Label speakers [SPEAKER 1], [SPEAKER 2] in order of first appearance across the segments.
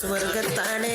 [SPEAKER 1] சுவர்கத்தானே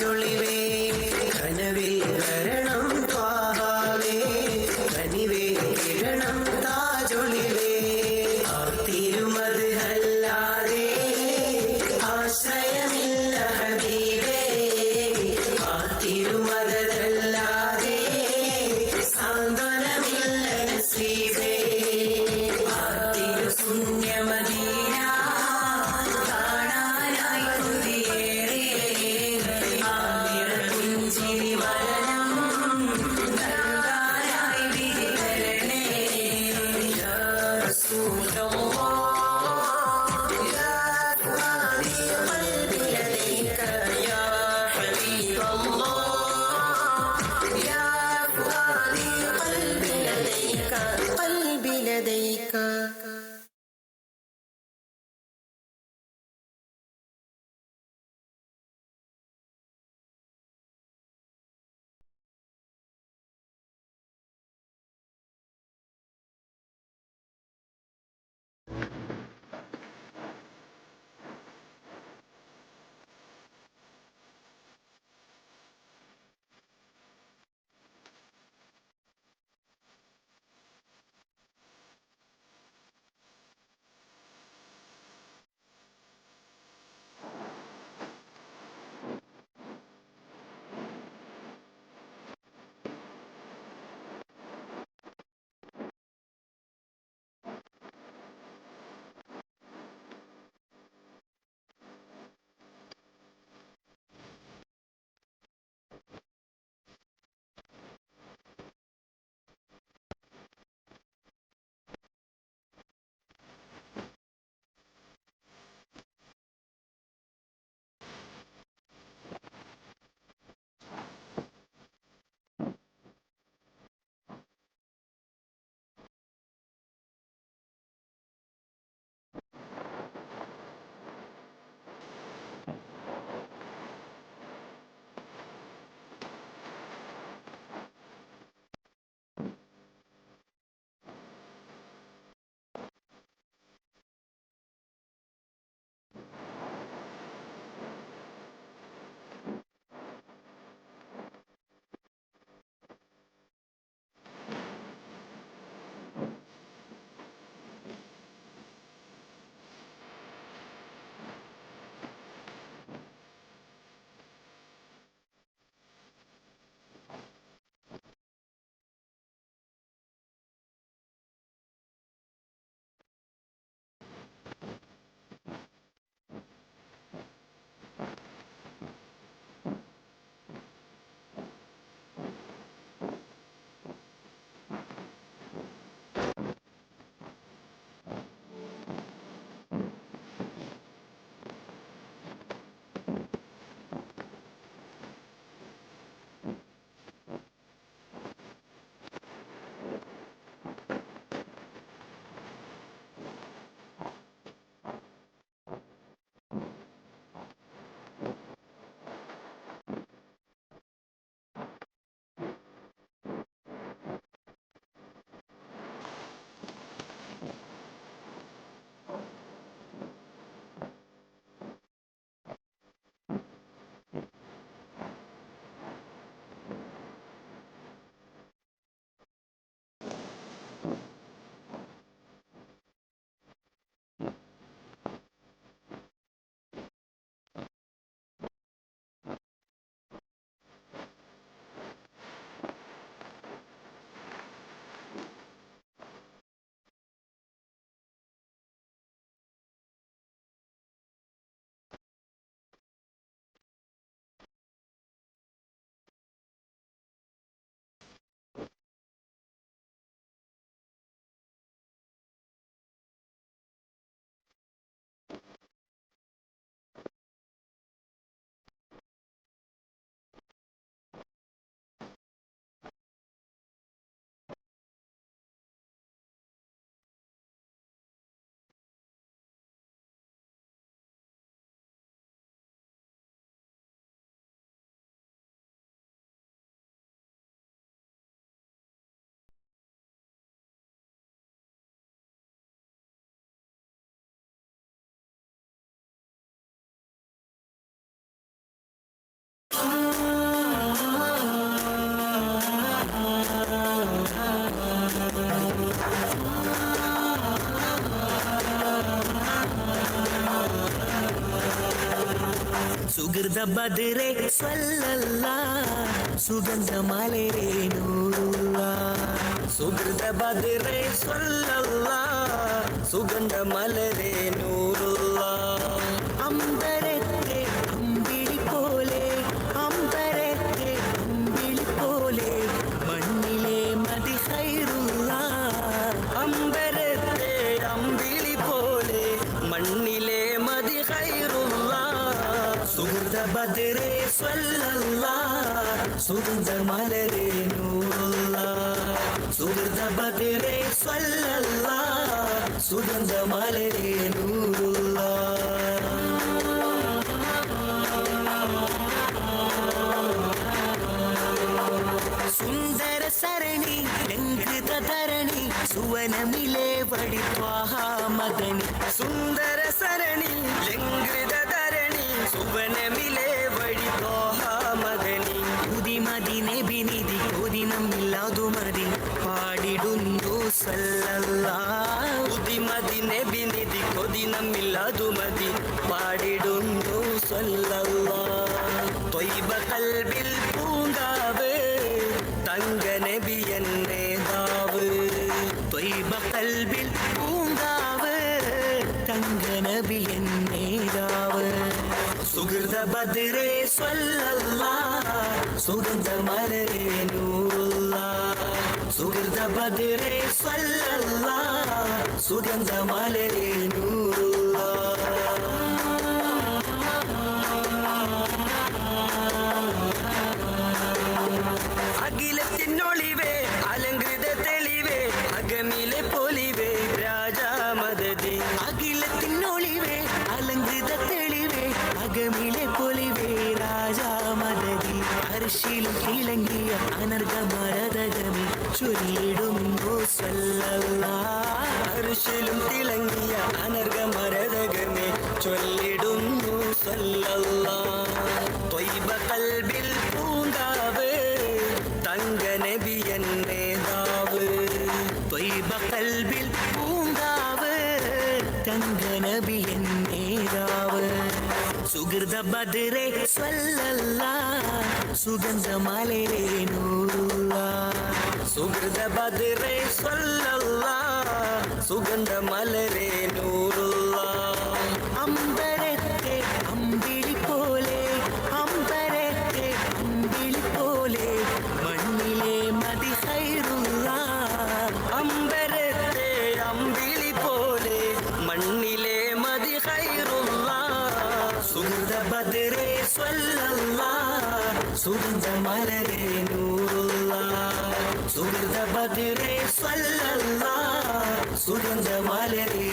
[SPEAKER 1] to leave.
[SPEAKER 2] மருத பதிரே சொல்லல்லா. சுகந்த மலரே நூறுவா. சுகிருத பதிரே சொல்லல்லா. சுகந்த மலரே நூறுவா. அம்பரே சுகந்த மலரே நூல்லா சுகந்த பதிரே சொல்லல்லா சுகந்த மலரே நூல்லா சுந்தர சரணி எங்கு தரணி சுவனமிலே படித்வாகா மதனி சுந்தர மதின் பாடிடுന്നു സല്ലല്ലാ ഉദിമതിനെ ബിനിധി കൊതിനമില്ലാതു മതി പാടിടുന്നു സല്ലല്ലാ തൊയ്ബ കൽബിൽ പൂങ്കാവ് തങ്ക നബി എന്നേതാവ് തൊയ്ബ കൽബിൽ പൂങ്കാവ് തങ്ക നബി എന്നേതാവ് സുഹൃത ബദിരേ സല്ലല്ലാ സുഗന്ധ മലരേ பதிரை சொல்லல்லா சுகந்த மலரேனு ಸುಖದ ಬದುರೆ ಸ್ವಲ್ಲಲ್ಲ ಸುಗಂಧ ಮಾಲೆ ನೂರುಲ್ಲ ಸುಗೃದ ಬದುರೆ ಸ್ವಲ್ಲಲ್ಲ ಸುಗಂಧ ಮಲರೇನು ബദിരേ സല്ലല്ലാ സുഗന്ധ മലരേ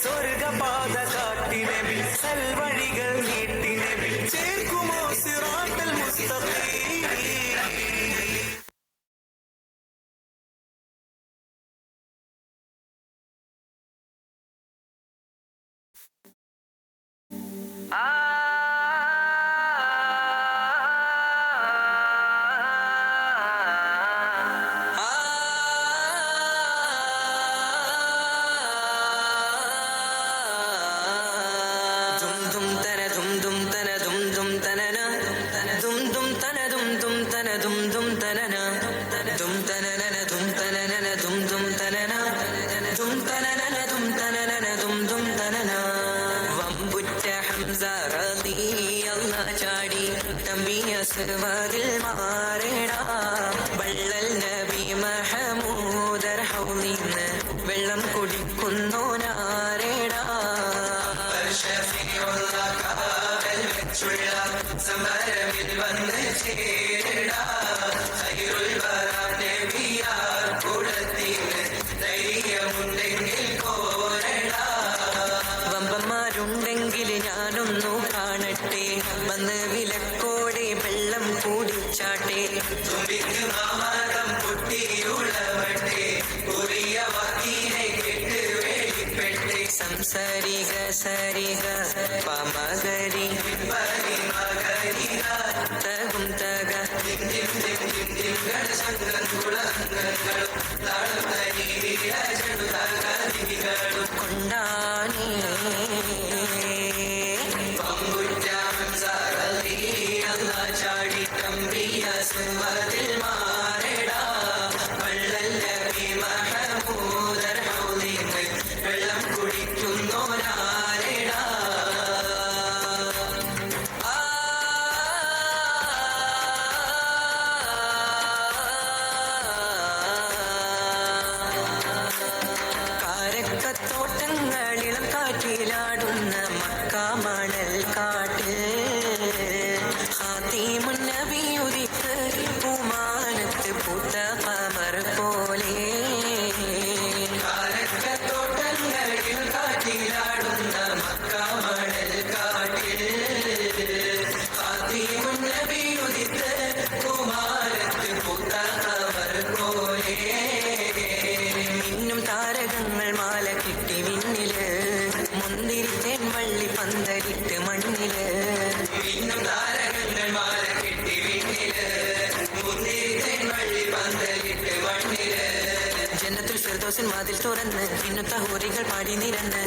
[SPEAKER 2] ссоре
[SPEAKER 3] റതിയല്ല ചാടി തമ്പിയ സർവതിൽ മാറേടാ. തുറന്ന് വിണ്ണുത്ത ഹൂറികൾ പാടി നിരന്ന്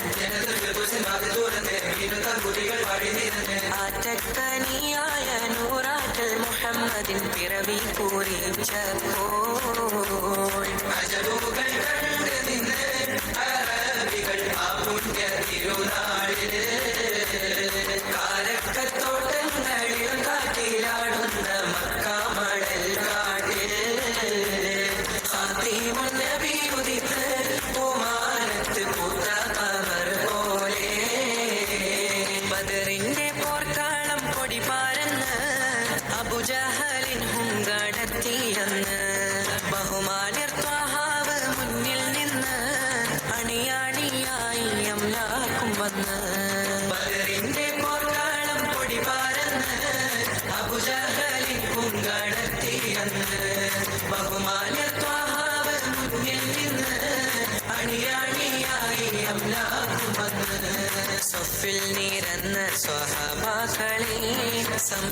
[SPEAKER 3] ആറ്റക്കനിയായ നൂറാറ്റൽ മുഹമ്മദിൻ പിറവി പൂരിച്ചപ്പോൾ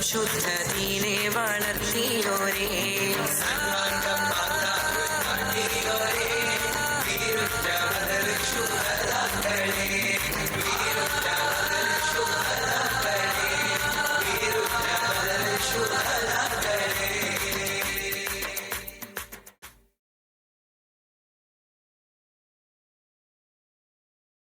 [SPEAKER 3] ശുദ്ധദീനെ വളർത്തിയോരേ